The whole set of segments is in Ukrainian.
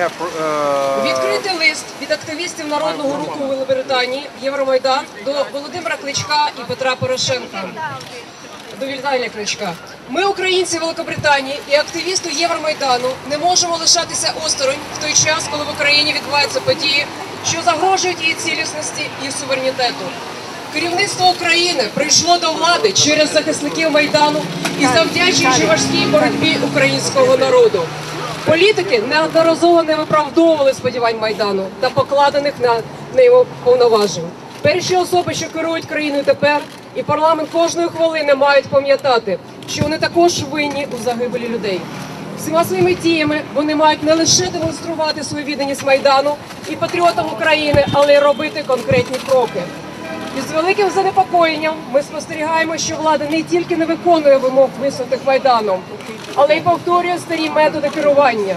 have uh, лист від активістів народного руху Великобританії Євромайдан до Володимира Кличка і Петра Порошенка. До Віталія Кличка. Ми, українці Великобританії і активісти Євромайдану, не можемо лишатися осторонь в той час, коли в Україні відбуваються події, що загрожують її цілісності і суверенітету. Керівництво України прийшло до влади через захисників майдану і завдячуючи важкій боротьбі українського народу. Політики неодноразово не виправдовували сподівань майдану та покладених на нього повноважень. Перші особи, що керують країною тепер, і парламент кожної хвилини мають пам'ятати, що вони також винні у загибелі людей. Всіма своїми діями вони мають не лише демонструвати свою відданість майдану і патріотам України, але й робити конкретні кроки. І з великим занепокоєнням ми спостерігаємо, що влада не тільки не виконує вимог висунутих майданом, але й повторює старі методи керування.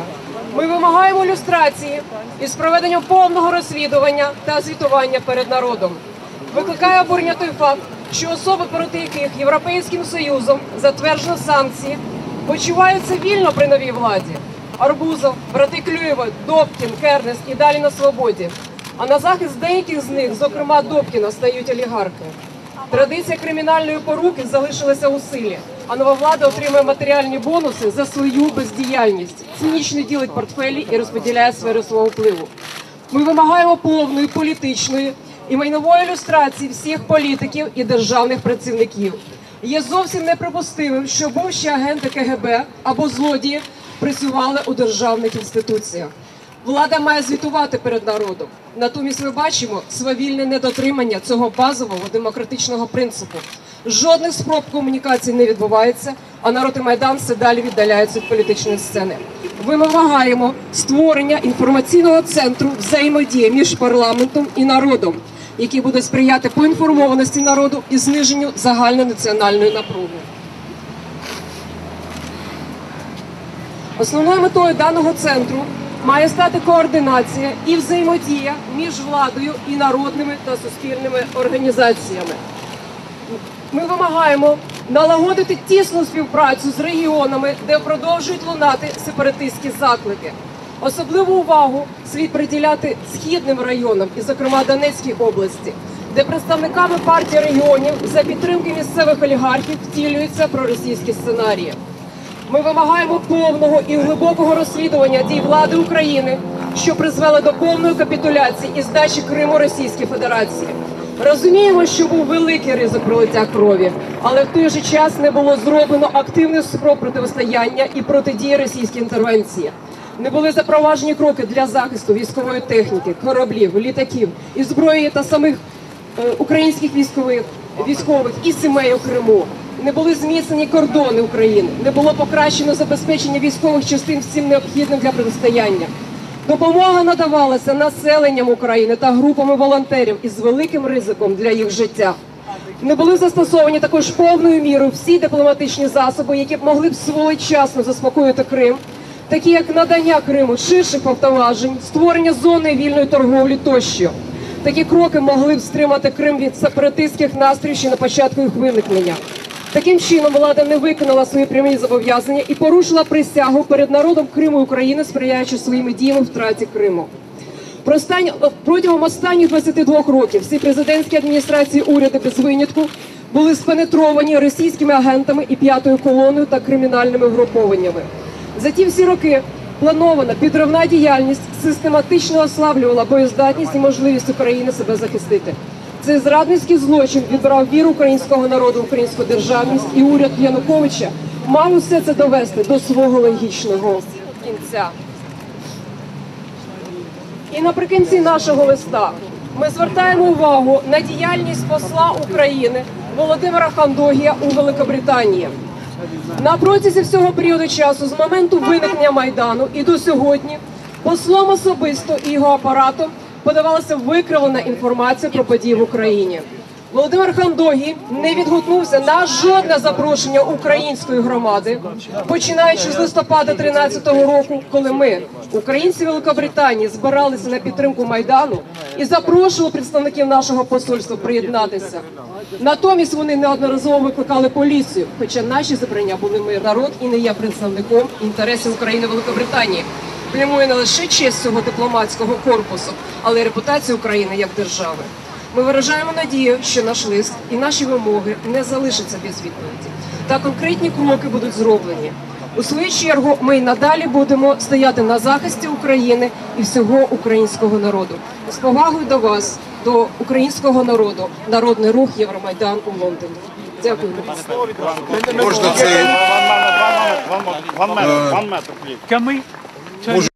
Ми вимагаємо люстрації із проведенням повного розслідування та звітування перед народом. Викликає обурення той факт, що особи, проти яких Європейським Союзом затверджено санкції, почуваються вільно при новій владі. Арбузов, брати Клюєва, Добкін, Кернес і далі на свободі. А на захист деяких з них, зокрема Добкіна, стають олігархи. Традиція кримінальної поруки залишилася у силі, а нова влада отримує матеріальні бонуси за свою бездіяльність, цинічно ділить портфелі і розподіляє сфери свого впливу. Ми вимагаємо повної політичної і майнової ілюстрації всіх політиків і державних працівників. Є зовсім неприпустимим, що бувші агенти КГБ або злодії працювали у державних інституціях. Влада має звітувати перед народом. Натомість ми бачимо свавільне недотримання цього базового демократичного принципу. Жодних спроб комунікації не відбувається, а народ і майдан все далі віддаляються від політичної сцени. Ми вимагаємо створення інформаційного центру взаємодії між парламентом і народом, який буде сприяти поінформованості народу і зниженню загальнонаціональної напруги. Основною метою даного центру має стати координація і взаємодія між владою і народними та суспільними організаціями. Ми вимагаємо налагодити тісну співпрацю з регіонами, де продовжують лунати сепаратистські заклики. Особливу увагу слід приділяти східним районам, і, зокрема, Донецькій області, де представниками партії регіонів за підтримки місцевих олігархів втілюються проросійські сценарії. Ми вимагаємо повного і глибокого розслідування дій влади України, що призвело до повної капітуляції і здачі Криму Російській Федерації. Розуміємо, що був великий ризик пролиття крові, але в той же час не було зроблено активних спроб протистояння і протидії російській інтервенції. Не були запроваджені кроки для захисту військової техніки, кораблів, літаків і зброї та самих е, українських військових військових і сімей у Криму. Не були зміцнені кордони України, не було покращено забезпечення військових частин всім необхідним для протистояння. Допомога надавалася населенням України та групами волонтерів із великим ризиком для їх життя. Не були застосовані також повною мірою всі дипломатичні засоби, які б могли б своєчасно заспокоїти Крим, такі як надання Криму ширших повноважень, створення зони вільної торговлі тощо. Такі кроки могли б стримати Крим від сепаратистських настроїв ще на початку їх виникнення. Таким чином влада не виконала свої прямі зобов'язання і порушила присягу перед народом Криму і України, сприяючи своїми діями втраті Криму. Протягом останніх 22 років всі президентські адміністрації уряди без винятку були спенетровані російськими агентами і п'ятою колоною та кримінальними групованнями. За ті всі роки планована підривна діяльність систематично ослаблювала боєздатність і можливість України себе захистити. Цей зрадницький злочин відбирав віру українського народу, українську державність, і уряд Януковича мав усе це довести до свого логічного кінця. І наприкінці нашого листа ми звертаємо увагу на діяльність посла України Володимира Хандогія у Великобританії. На протязі всього періоду часу, з моменту виникнення майдану і до сьогодні, послом особисто і його апаратом подавалася викривлена інформація про події в Україні. Володимир Хандогій не відгукнувся на жодне запрошення української громади, починаючи з листопада 13-го року, коли ми, українці Великобританії, збиралися на підтримку майдану і запрошували представників нашого посольства приєднатися. Натомість вони неодноразово викликали поліцію, хоча наші зібрання були мир народ і не є представником інтересів України Великобританії. Прямує не лише честь цього дипломатського корпусу, але й репутацію України як держави. Ми виражаємо надію, що наш лист і наші вимоги не залишаться без відповіді, та конкретні кроки будуть зроблені. У свою чергу ми й надалі будемо стояти на захисті України і всього українського народу. З повагою до вас, до українського народу, народний рух Євромайдан у Лондоні. Дякую. Можна це one minute, one minute, one minute, one minute, please. Może